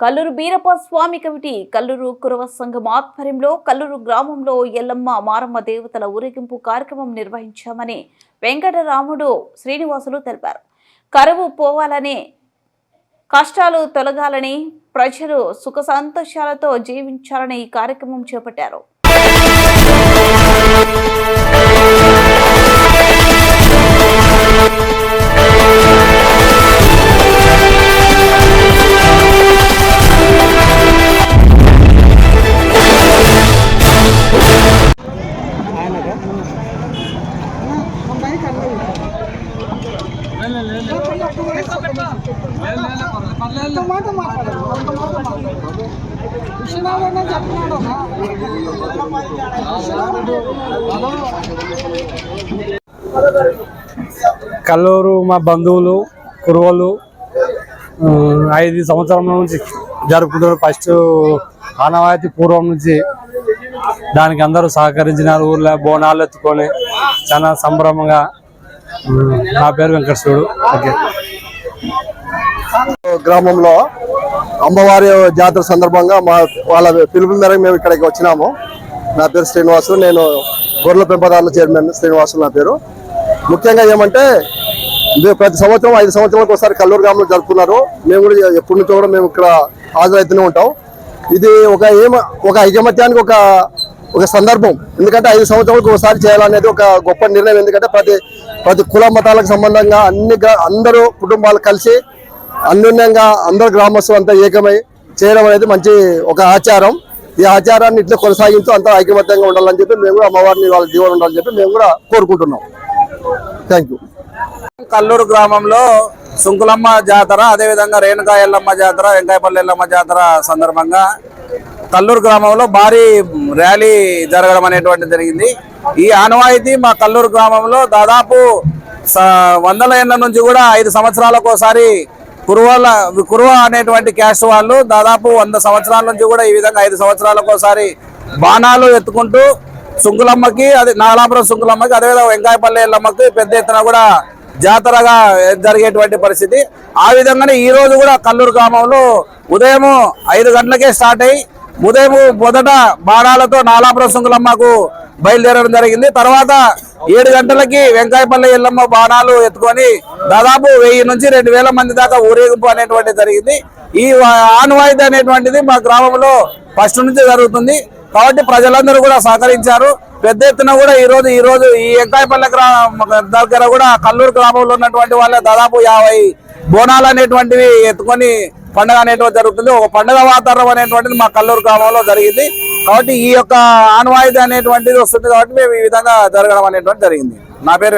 Kalluru Beerappa Swamy committee Kalluru Kurava సంఘం ఆధ్వర్యంలో కల్లూరు గ్రామంలో ఎల్లమ్మ మారమ్మ దేవతల ఊరేగింపు కార్యక్రమం నిర్వహించామని వెంకటరాముడు శ్రీనివాసులు తెలిపారు. కరువు పోవాలని కష్టాలు తొలగాలని ప్రజలు సుఖ సంతోషాలతో జీవించాలని ఈ కార్యక్రమం చేపట్టారు. మాట మాట్లాడారు విశ్వనాథన్న చెప్తున్నాడు కల్లూరు మా బంధువులు కురువలు ఐదు సంవత్సరం నుంచి జరుపుకుంటారు ఫస్ట్ ఆనవాయితీ పూర్వం నుంచి దానికి అందరూ సహకరించినారు. ఊర్లో బోనాలు ఎత్తుకొని చాలా సంభ్రమంగా నా పేరు వెంకటేశ్వరుడు. ఓకే. గ్రామంలో అమ్మవారి జాతర సందర్భంగా మా వాళ్ళ పిలుపు మేరకు మేము ఇక్కడికి వచ్చినాము. నా పేరు శ్రీనివాసు. నేను గొర్రెల పెంపదారుల చైర్మన్ శ్రీనివాసు నా పేరు. ముఖ్యంగా ఏమంటే ప్రతి సంవత్సరం ఐదు సంవత్సరాలకు ఒకసారి కల్లూరు గ్రామంలో జరుపుకున్నారు. మేము కూడా ఎప్పటి నుంచో కూడా మేము ఇక్కడ హాజరైతూనే ఉంటాం. ఇది ఒక ఏమ ఒక ఐకమత్యానికి ఒక ఒక సందర్భం. ఎందుకంటే ఐదు సంవత్సరాలకు ఒకసారి చేయాలనేది ఒక గొప్ప నిర్ణయం. ఎందుకంటే ప్రతి ప్రతి కుల మతాలకు సంబంధంగా అన్ని అందరూ కుటుంబాలు కలిసి అన్యోన్యంగా అందరు గ్రామస్తులు అంతా ఏకమై చేయడం అనేది మంచి ఒక ఆచారం. ఈ ఆచారాన్ని ఇట్లా కొనసాగించు అంతా ఐకమత్యంగా ఉండాలని చెప్పి మేము కూడా అమ్మవారిని వాళ్ళ దీవెన ఉండాలని చెప్పి మేము కూడా కోరుకుంటున్నాం. థ్యాంక్ యూ కల్లూరు గ్రామంలో సుంకులమ్మ జాతర అదేవిధంగా రేణుకా ఎల్లమ్మ జాతర వెంకాయపల్లి ఎల్లమ్మ జాతర సందర్భంగా కల్లూరు గ్రామంలో భారీ ర్యాలీ జరగడం అనేటువంటిది జరిగింది. ఈ ఆనవాయితీ మా కల్లూరు గ్రామంలో దాదాపు స- వందల ఏళ్ళ నుంచి కూడా ఐదు సంవత్సరాలకు ఒకసారి కురువ అనేటువంటి క్యాస్ట్ వాళ్ళు దాదాపు వంద సంవత్సరాల నుంచి కూడా ఈ విధంగా ఐదు సంవత్సరాలకు ఒకసారి బాణాలు ఎత్తుకుంటూ సుంకులమ్మకి అది నాలాపురం సుంకులమ్మకి అదేవిధంగా వెంకాయపల్లి ఎల్లమ్మకి పెద్ద ఎత్తున కూడా జాతరగా జరిగేటువంటి పరిస్థితి. ఆ విధంగానే ఈ రోజు కూడా కల్లూరు గ్రామంలో ఉదయం ఐదు గంటలకే స్టార్ట్ అయ్యి ఉదయం మొదట బాణాలతో నాలాపురం సుంకులమ్మకు బయలుదేరడం జరిగింది. తర్వాత ఏడు గంటలకి వెంకాయపల్లి ఎల్లమ్మ బాణాలు ఎత్తుకొని దాదాపు వెయ్యి నుంచి రెండు వేల మంది దాకా ఊరేగింపు అనేటువంటిది జరిగింది. ఈ వా- అనేటువంటిది మా గ్రామంలో ఫస్ట్ నుంచి జరుగుతుంది. కాబట్టి ప్రజలందరూ కూడా సహకరించారు. పెద్ద ఎత్తున కూడా ఈరోజు ఈరోజు ఈ వెంకాయపల్లె దగ్గర కూడా కల్లూరు గ్రామంలో ఉన్నటువంటి వాళ్ళ దాదాపు యాభై బోనాలు అనేటువంటివి ఎత్తుకొని పండుగ అనేటువంటి జరుగుతుంది. ఒక పండుగ వాతావరణం అనేటువంటిది మా కల్లూరు గ్రామంలో జరిగింది. కాబట్టి ఈ యొక్క ఆనవాయితీ అనేటువంటిది వస్తుంది కాబట్టి మేము ఈ విధంగా జరగడం అనేటువంటి జరిగింది. నా పేరు